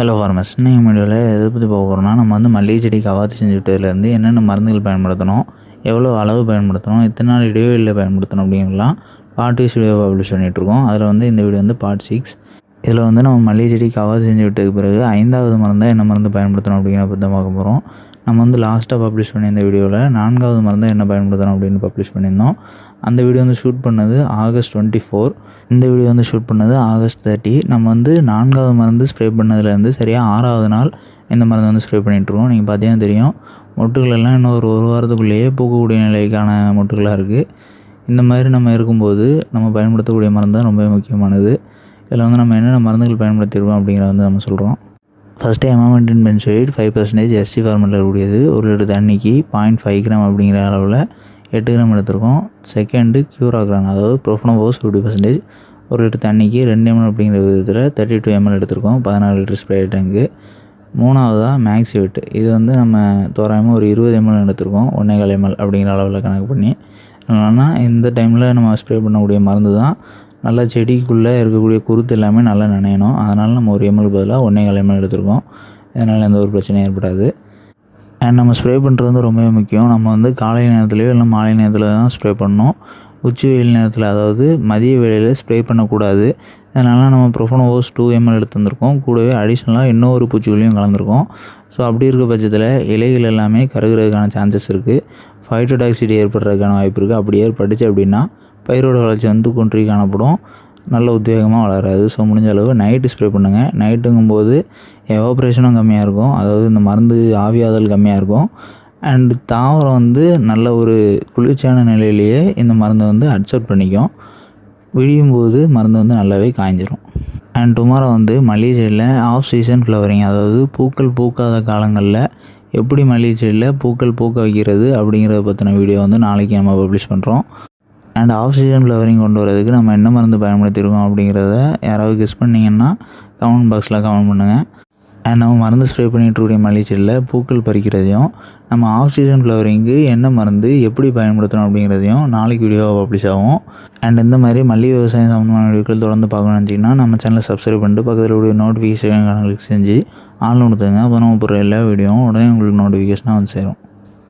Hello ஃபார்மஸ் இன்னைக்கு வீடியோவில் எதை பற்றி பார்க்க போகிறோம்னா நம்ம வந்து மல்லிகை செடி கவாத்து செஞ்சு விட்டதுலேருந்து என்னென்ன மருந்துகள் பயன்படுத்தணும் எவ்வளோ அளவு பயன்படுத்தணும் எத்தனை நாள் இடைவெளியில் பயன்படுத்தணும் அப்படிங்கலாம் பார்ட் வைஸ் வீடியோ பப்ளிஷ் பண்ணிகிட்ருக்கோம் அதில் வந்து இந்த வீடியோ வந்து பார்ட் சிக்ஸ் இதில் வந்து நம்ம மல்லிகை செடி கவாத்து செஞ்சு விட்டதுக்கு பிறகு ஐந்தாவது மருந்தாக என்ன மருந்து பயன்படுத்தணும் அப்படிங்கிற பற்றி தான் பார்க்க போகிறோம் நம்ம வந்து லாஸ்ட்டாக பப்ளிஷ் பண்ணியிருந்த வீடியோவில் நான்காவது மருந்தை என்ன பயன்படுத்தணும் அப்படின்னு பப்ளிஷ் பண்ணியிருந்தோம். அந்த வீடியோ வந்து ஷூட் பண்ணது ஆகஸ்ட் டுவெண்ட்டி ஃபோர் இந்த வீடியோ வந்து ஷூட் பண்ணது ஆகஸ்ட் தேர்ட்டி நம்ம வந்து நான்காவது மருந்து ஸ்ப்ரே பண்ணதுலேருந்து சரியாக ஆறாவது நாள் இந்த மருந்து வந்து ஸ்ப்ரே பண்ணிகிட்ருக்கோம் நீங்கள் பார்த்தீங்கன்னா தெரியும். மொட்டுகள் எல்லாம் இன்னும் ஒரு ஒரு வாரத்துக்குள்ளேயே பூக்கக்கூடிய நிலைக்கான மொட்டுகளாக இருக்குது இந்த மாதிரி நம்ம இருக்கும்போது நம்ம பயன்படுத்தக்கூடிய மருந்து தான் ரொம்பவே முக்கியமானது. இதில் வந்து நம்ம என்னென்ன மருந்துகள் பயன்படுத்திடுவோம் அப்படிங்கிறத வந்து நம்ம சொல்கிறோம் first emamectin benzoate five percentage SD ஃபார்மெட்டில் இருக்கக்கூடியது. ஒரு லிட்டர் தண்ணிக்கு பாயிண்ட் ஃபைவ் கிராம் அப்படிங்கிற அளவில் எட்டு கிராம் எடுத்திருக்கோம். செகண்டு கியூராக்ரான் அதாவது ப்ரொஃபனோபோஸ் ஃபிஃப்டி பர்சன்டேஜ் ஒரு லிட்டர் தண்ணிக்கு ரெண்டு எம்எல் அப்படிங்கிற விதத்தில் தேர்ட்டி டூ எம்எல் எடுத்திருக்கோம். பதினாறு லிட்டர் ஸ்ப்ரே டேங்கு மூணாவதாக மேக்ஸிவிட் இது வந்து நம்ம தோராயமாக ஒரு இருபது எம்எல் எடுத்திருக்கோம். ஒன்றே கால் எம்எல் அப்படிங்கிற அளவில் கணக்கு பண்ணி. என்னென்னா இந்த டைமில் நம்ம ஸ்ப்ரே பண்ணக்கூடிய மருந்து தான் நல்லா செடிக்குள்ளே இருக்கக்கூடிய குருத்து எல்லாமே நல்லா நனையணும். அதனால் நம்ம ஒரு எம்எல் பதிலாக ஒன்றேகால் எம்எல் எடுத்திருக்கோம். இதனால் எந்த ஒரு பிரச்சனையும் ஏற்படாது. அண்ட் நம்ம ஸ்ப்ரே பண்ணுறது வந்து ரொம்பவே முக்கியம். நம்ம வந்து காலை நேரத்துலையோ இல்லை மாலை நேரத்தில் தான் ஸ்ப்ரே பண்ணணும் உச்சி வெயில் நேரத்தில் அதாவது மதிய வேலையில் ஸ்ப்ரே பண்ணக்கூடாது. அதனால் நம்ம ப்ரொஃபனோஸ் டூ எம்எல் எடுத்து வந்திருக்கோம் கூடவே அடிஷ்னலாக இன்னொரு பூச்சிகளையும் கலந்துருக்கோம். ஸோ அப்படி இருக்க பட்சத்தில் இலைகள் எல்லாமே கருகிறதுக்கான சான்சஸ் இருக்குது ஃபைட்டோடாக்சிடி ஏற்படுறதுக்கான வாய்ப்பு இருக்குது அப்படி ஏற்பட்டுச்சு அப்படின்னா பயிரோட வளர்ச்சி வந்து குன்றி காணப்படும். நல்ல உத்வேகமாக வளராது. ஸோ முடிஞ்ச அளவு நைட்டு ஸ்ப்ரே பண்ணுங்கள் நைட்டுங்கும்போது எவாப்ரேஷனும் கம்மியாக இருக்கும். அதாவது இந்த மருந்து ஆவியாதல் கம்மியாக இருக்கும். அண்டு தாவரம் வந்து நல்ல ஒரு குளிர்ச்சியான நிலையிலேயே இந்த மருந்தை வந்து அக்செப்ட் பண்ணிக்கும். விடியும் போது மருந்து வந்து நல்லாவே காய்ஞ்சிரும். அண்ட் டுமாரோ வந்து மல்லிகை செடியில் ஆஃப் சீசன் ஃப்ளவரிங் அதாவது பூக்கள் பூக்காத காலங்களில் எப்படி மல்லிகை செடியில் பூக்கள் பூக்க வைக்கிறது அப்படிங்கிறத பற்றின வீடியோ வந்து நாளைக்கு நம்ம பப்ளிஷ் பண்ணுறோம் அண்ட் ஆஃப் சீசன் ஃப்ளவரிங் கொண்டு வரதுக்கு நம்ம என்ன மருந்து பயன்படுத்தியிருக்கோம் அப்படிங்கிறத யாராவது கெஸ் பண்ணிங்கன்னா கமெண்ட் பாக்ஸில் கமெண்ட் பண்ணுங்கள் அண்ட் நம்ம மருந்து ஸ்ப்ரே பண்ணிட்டு இருக்கக்கூடிய மல்லிகை பூக்கள் பறிக்கிறதையும் நம்ம ஆஃப் சீசன் ஃப்ளவரிங்க்கு என்ன மருந்து எப்படி பயன்படுத்தணும் அப்படிங்கிறதையும் நாளைக்கு வீடியோவாக பப்ளிஷ் ஆகும். அண்ட் இந்த மாதிரி மல்லிகை விவசாயம் சம்மந்தமான வீடியோக்கள் தொடர்ந்து பார்க்கணும்னு நினச்சிங்கன்னா நம்ம சேனலை சப்ஸ்கிரைப் பண்ணிட்டு பக்கத்தில் உடைய நோட்டிஃபிகேஷன் கிளிக் செஞ்சு ஆன்லைன் கொடுத்துங்க அப்போ நம்ம போகிற எல்லா வீடியோவும் உடனே உங்களுக்கு நோட்டிஃபிகேஷனாக வந்து சேரும்.